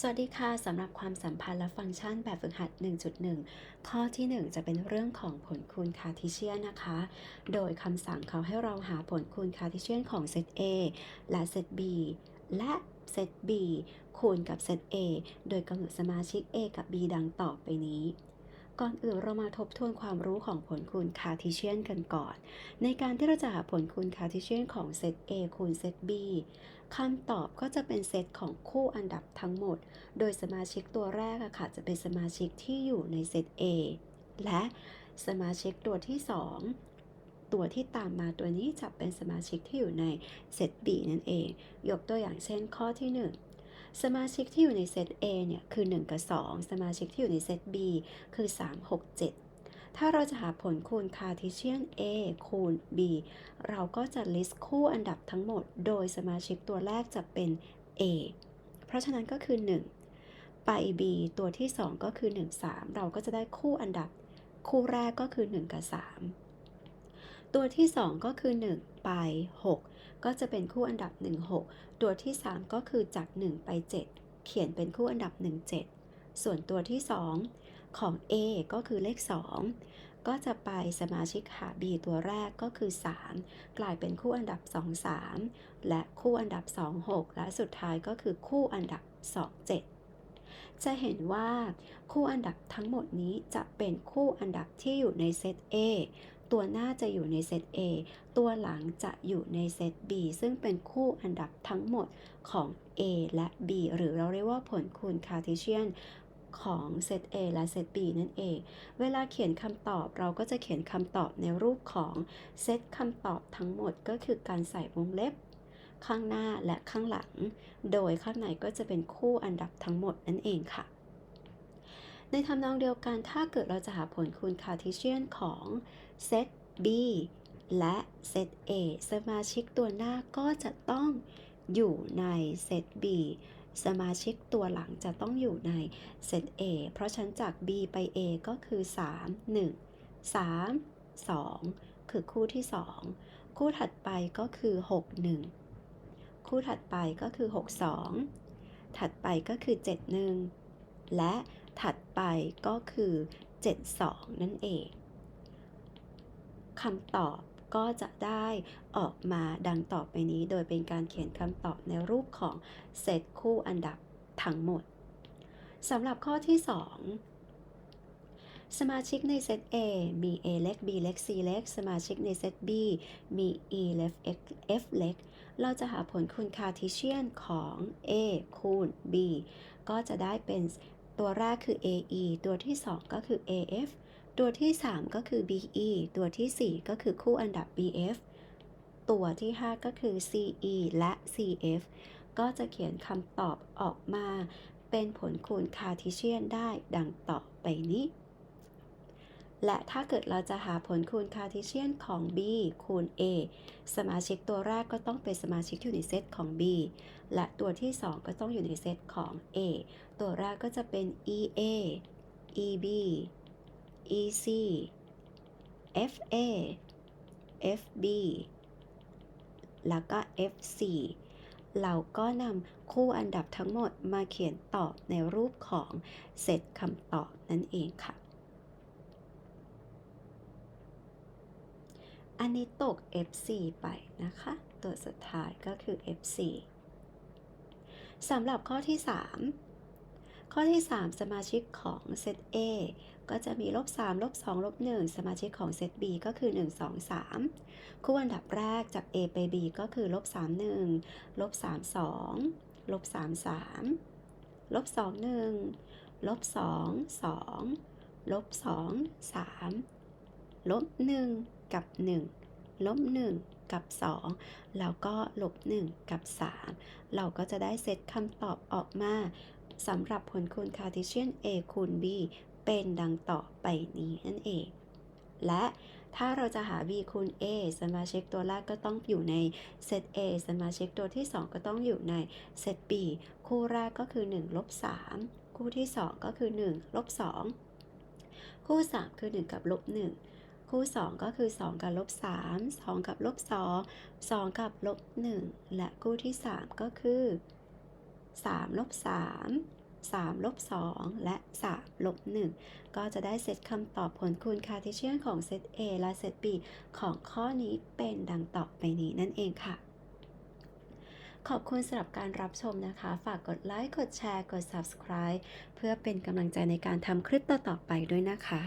สวัสดีค่ะสำหรับความสัมพันธ์และฟังก์ชันแบบฝึกหัด 1.1 ข้อที่ 1 จะเป็นเรื่องของผลคูณคาร์ทิเชียนนะคะ โดยคำสั่งเขาให้เราหาผลคูณคาร์ทิเชียนของเซต A และเซต B และเซต B คูณกับเซต A โดยกำหนดสมาชิก A กับ B ดังต่อไปนี้ ก่อนอื่นเรามาทบทวนความรู้ของผลคูณคาร์ทีเชียนกันก่อน ในการที่เราจะหาผลคูณคาร์ทีเชียนของเซต A คูณเซต B คำตอบก็จะเป็นเซตของคู่อันดับทั้งหมด โดยสมาชิกตัวแรกอะค่ะจะเป็นสมาชิกที่อยู่ในเซต A และสมาชิกตัวที่ 2ตัวที่ตามมาตัวนี้จะเป็นสมาชิกที่อยู่ในเซต B นั่นเอง ยกตัวอย่างเช่นข้อที่1 สมาชิกที่อยู่ในเซต A เนี่ยคือ 1 กับ 2 สมาชิกที่อยู่ในเซต B คือ 3 6 7 ถ้าเราจะหาผลคูณคาร์ทีเชียน A คูณ B เราก็จะ list คู่อันดับทั้งหมด โดยสมาชิกตัวแรกจะเป็น A เพราะฉะนั้นก็คือ 1 ไป B ตัวที่ 2 ก็คือ 1 3 เราก็จะได้คู่อันดับ คู่แรกก็คือ 1 กับ 3 ตัวที่ 2 ก็คือ 1 ไป 6 ก็จะเป็นคู่อันดับ 1 6 ตัวที่ 3 ก็คือจาก 1 ไป 7 เขียนเป็นคู่อันดับ 1 7 ส่วนตัวที่ 2 ของ A ก็คือเลข 2 ก็จะไปสมาชิกหา B ตัวแรกก็คือ 3 กลายเป็นคู่อันดับ 2 3 และคู่อันดับ 2 6 และสุดท้ายก็คือคู่อันดับ 2 7จะเห็นว่าคู่อันดับทั้งหมดนี้จะเป็นคู่อันดับที่อยู่ในเซต A ตัวหน้าจะอยู่ในเซต A ตัวหลังจะอยู่ในเซต B ซึ่งเป็นคู่อันดับทั้งหมดของ A และ B หรือเราเรียกว่าผลคูณคาร์ทีเชียนของเซต A และเซต B นั่นเอง เวลาเขียนคำตอบเราก็จะเขียนคำตอบในรูปของเซตคำตอบทั้งหมดก็คือการใส่วงเล็บ ข้างหน้าและข้างหลัง โดยข้างในก็จะเป็นคู่อันดับทั้งหมดนั่นเองค่ะ ในทำนองเดียวกันถ้าเกิดเราจะหาผลคูณคาร์ทีเชียนของ เซต B และเซต A สมาชิกตัวหน้าก็จะต้องอยู่ในเซต B สมาชิกตัวหลังจะต้องอยู่ในเซต A เพราะฉันจาก B ไป A ก็คือ 3 1 3 2 คือคู่ที่ 2 คู่ถัดไปก็คือ 6 1 คู่ถัดไปก็คือ 6 2 ถัดไปก็คือ 7 1 และถัดไปก็คือ 7 2 นั่นเอง คำตอบก็จะได้ออกมาดังต่อไปนี้ โดยเป็นการเขียนคำตอบในรูปของเซตคู่อันดับทั้งหมดสำหรับข้อที่ 2สมาชิกในเซต A มี A เล็ก B เล็ก C เล็ก สมาชิกในเซต B มี E เล็ก F เล็ก เราจะหาผลคูณคาร์ทีเชียนของ A คูณ B ก็จะได้เป็นตัวแรกคือ AE ตัวที่ 2 ก็คือ AF ตัวที่ 3 ก็คือ BE ตัวที่ 4 ก็คือคู่อันดับ BF ตัวที่ 5 ก็คือ CE และ CF ก็จะเขียนคำตอบออกมา เป็นผลคูณคาร์ทีเชียนได้ดังต่อไปนี้ และถ้าเกิดเราจะหาผลคูณคาร์ทีเชียนของ B คูณ A สมาชิกตัวแรกก็ต้องเป็นสมาชิกที่อยู่ในเซตของ B และตัวที่ 2 ก็ต้องอยู่ในเซตของ A ตัวแรกก็จะเป็น EA EB EC FA FB แล้วก็ FC เราก็นำคู่อันดับทั้งหมดมาเขียนตอบในรูปของเซตคำตอบนั่นเองค่ะ อันนี้ตก F4 ไปนะคะ ตัวสุดท้ายก็คือ F4 สำหรับข้อที่ 3 ข้อที่ 3 สมาชิกของเซต A ก็จะมีลบ3ลบ2ลบ1สมาชิกของเซต B ก็คือ 1 2 3 คู่อันดับแรกจาก A ไป B ก็คือลบ3 1ลบ3 2ลบ3 3ลบ2 1ลบ2 2ลบ2 3ลบ1กับ 1 ลบ 1กับ 2 แล้วก็ลบ 1 กับ 3 เราก็จะได้เซตคำตอบออกมา สำหรับผลคูณคาร์ทีเชียน A คูณ B เป็นดังต่อไปนี้นั่นเอง และถ้าเราจะหา b คูณ a สมาชิกตัวแรกก็ต้องอยู่ในเซต a สมาชิกตัวที่ 2 ก็ต้องอยู่ในเซต b คู่แรกก็คือ1ลบ3คู่ที่ 2 ก็คือ1ลบ2 คู่ 3 คือ 1 กับลบ1คู่ 2 ก็คือ 2 กับลบ3 2 กับลบ2 2 กับลบ1และคู่ที่ 3 ก็คือ 3ลบ3 3ลบ2และ3ลบ1ก็จะได้เซตคำตอบผลคูณคาร์テเชียนของเซต A และเซต B ของข้อนี้เป็นดังต่อไปนี้นั่นเองค่ะ ขอบคุณสำหรับการรับชมนะคะ ฝากกดไลค์ กดแชร์ กด subscribe เพื่อเป็นกำลังใจในการทำคลิปต่อๆไปด้วยนะคะ